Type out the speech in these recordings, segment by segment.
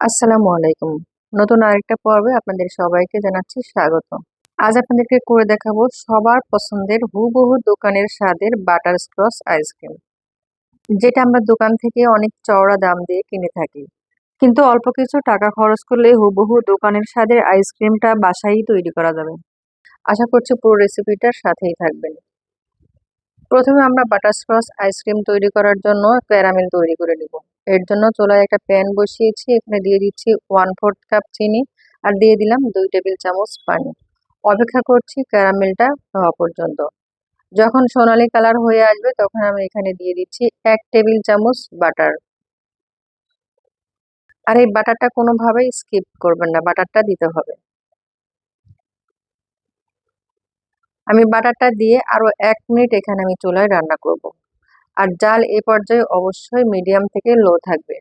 আসসালামু আলাইকুম। নতুন আরেকটা পর্বে আপনাদের সবাইকে জানাচ্ছি স্বাগত। আজ আপনাদেরকে করে দেখাবো সবার পছন্দের হুবহু দোকানের স্বাদের বাটার স্ক্রস আইসক্রিম, যেটা আমরা দোকান থেকে অনেক চওড়া দাম দিয়ে কিনে থাকি। কিন্তু অল্প কিছু টাকা খরচ করলে হুবহু দোকানের স্বাদের আইসক্রিমটা বাসায় তৈরি করা যাবে। আশা করছি পুরো রেসিপিটার সাথেই থাকবেন। প্রথমে আমরা বাটারস্কচ আইসক্রিম তৈরি করার জন্য ক্যারামেল তৈরি করে নিব। এর জন্য চুলায় একটা প্যান বসিয়েছি, এখানে দিয়ে দিচ্ছি ওয়ান ফোর্থ কাপ চিনি আর দিয়ে দিলাম দুই টেবিল চামচ পানি। অপেক্ষা করছি ক্যারামেলটা হওয়া পর্যন্ত। যখন সোনালি কালার হয়ে আসবে, তখন আমি এখানে দিয়ে দিচ্ছি এক টেবিল চামচ বাটার আর এই বাটারটা কোনোভাবেই স্কিপ করবেন না বাটারটা দিতে হবে। আমি বাটারটা দিয়ে আরও এক মিনিট এখানে আমি চুলায় রান্না করব। আর জাল এ পর্যায়ে অবশ্যই মিডিয়াম থেকে লো থাকবে।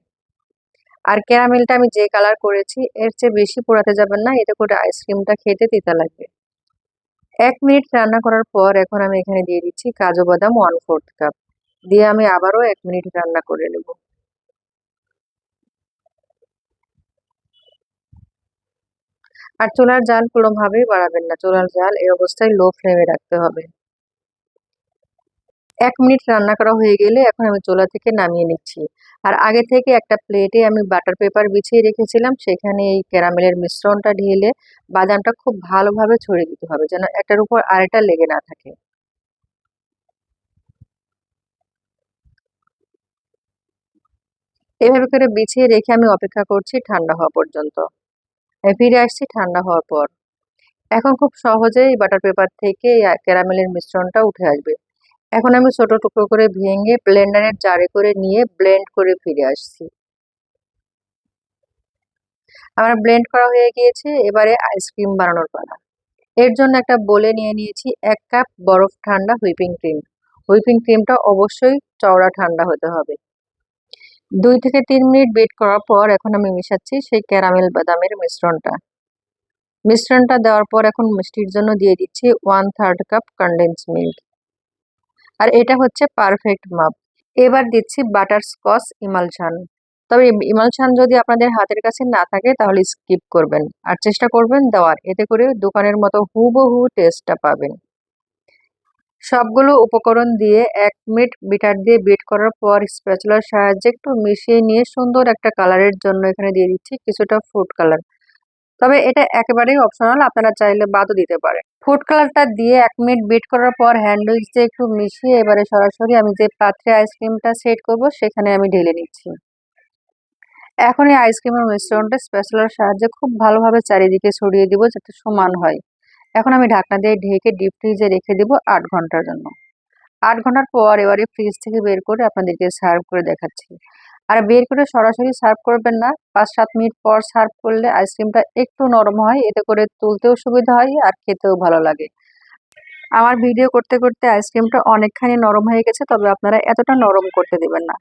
আর ক্যারামেলটা আমি যে কালার করেছি, এর চেয়ে বেশি পোড়াতে যাবেন না, এতে করে আইসক্রিমটা খেতে তিতা লাগবে। এক মিনিট রান্না করার পর এখন আমি এখানে দিয়ে দিচ্ছি কাজু বাদাম ওয়ান ফোর্থ কাপ। দিয়ে আমি আবারও এক মিনিট রান্না করে নেব। আর চুলার জাল কোনোভাবেই বাড়াবেন না। চুলার জাল এই অবস্থায় লো ফ্লেমে রাখতে হবে। এক মিনিট রান্না করা হয়ে গেলে এখন আমি চুলা থেকে নামিয়ে নিচ্ছি। আর আগে থেকে একটা প্লেটে আমি বাটার পেপার বিছিয়ে রেখেছিলাম, সেখানে এই ক্যারামেলের মিশ্রণটা ঢেলে বাদামটা খুব ভালোভাবে ছড়িয়ে দিতে হবে, যেন একটার উপর আরেকটা লেগে না থাকে। এভাবে করে বিছিয়ে রেখে আমি অপেক্ষা করছি ঠান্ডা হওয়া পর্যন্ত। ফিরে আসছি ঠান্ডা হওয়ার পর। এখন খুব সহজেই বাটার পেপার থেকে ক্যারামেলের মিশ্রণটা উঠে আসবে। এখন আমি ছোট টুকরো করে ভেঙে ব্লেন্ডারের জারে করে নিয়ে ব্লেন্ড করে ফিরে আসছি। আমার ব্লেন্ড করা হয়ে গিয়েছে, এবারে আইসক্রিম বানানোর পালা। এর জন্য একটা বলে নিয়ে নিয়েছি এক কাপ বরফ ঠান্ডা হুইপিং ক্রিম। হুইপিং ক্রিমটা অবশ্যই চওড়া ঠান্ডা হতে হবে। দুই থেকে তিন মিনিট বেট করার পর এখন আমি মিশাচ্ছি সেই ক্যারামেল বাদামের মিশ্রণটা। মিশ্রণটা দেওয়ার পর এখন মিষ্টির জন্য দিয়ে দিচ্ছি one third cup condense milk আর এটা হচ্ছে পারফেক্ট মাপ এবার দিচ্ছি বাটার স্কচ ইমালশান তবে ইমালশান যদি আপনাদের হাতের কাছে না থাকে তাহলে স্কিপ করবেন। আর চেষ্টা করবেন দেওয়ার। এতে করে দোকানের মতো হুবহু টেস্টটা পাবেন। সবগুলো উপকরণ দিয়ে এক মিনিট বিটার দিয়ে বিট করার পর স্প্যাচুলার সাহায্যে একটু মিশিয়ে নিয়ে সুন্দর একটা কালারের জন্য এখানে দিয়ে দিচ্ছি কিছুটা ফুড কালার। তবে এটা একেবারেই অপশনাল আপনারা চাইলে বাদও দিতে পারেন। ফুড কালারটা দিয়ে এক মিনিট বিট করার পর হ্যান্ডেল দিয়ে একটু মিশিয়ে এবারে সরাসরি আমি যে পাত্রে আইসক্রিমটা সেট করব সেখানে আমি ঢেলে নিচ্ছি। এখন এই আইসক্রিমের মিশ্রণটা স্পেশালার সাহায্যে খুব ভালোভাবে চারিদিকে ছড়িয়ে দিব যাতে সমান হয়। এখন আমি ঢাকনা দিয়ে ঢেকে ডিপ ফ্রিজে রেখে দিব আট ঘণ্টার জন্য। আট ঘণ্টার পর এবারে ফ্রিজ থেকে বের করে আপনাদেরকে সার্ভ করে দেখাচ্ছি। আর বের করে সরাসরি সার্ভ করবেন না। পাঁচ সাত মিনিট পর সার্ভ করলে আইসক্রিমটা একটু নরম হয়, এতে করে তুলতেও সুবিধা হয় আর খেতেও ভালো লাগে। আমার ভিডিও করতে করতে আইসক্রিমটা অনেকখানি নরম হয়ে গেছে, তবে আপনারা এতটা নরম করতে দিবেন না।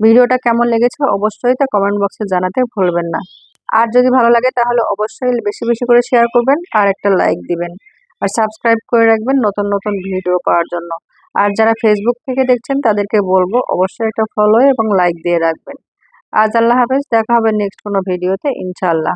ভিডিওটা কেমন লেগেছে অবশ্যই তা কমেন্ট বক্সে জানাতে ভুলবেন না। আর যদি ভালো লাগে তাহলে অবশ্যই বেশি বেশি করে শেয়ার করবেন আর একটা লাইক দিবেন। আর সাবস্ক্রাইব করে রাখবেন নতুন নতুন ভিডিও পাওয়ার জন্য। আর যারা ফেসবুক থেকে দেখছেন তাদেরকে বলব অবশ্যই একটা ফলো এবং লাইক দিয়ে রাখবেন। আজ আল্লাহ হাফেজ, দেখা হবে নেক্সট কোনো ভিডিওতে ইনশাআল্লাহ।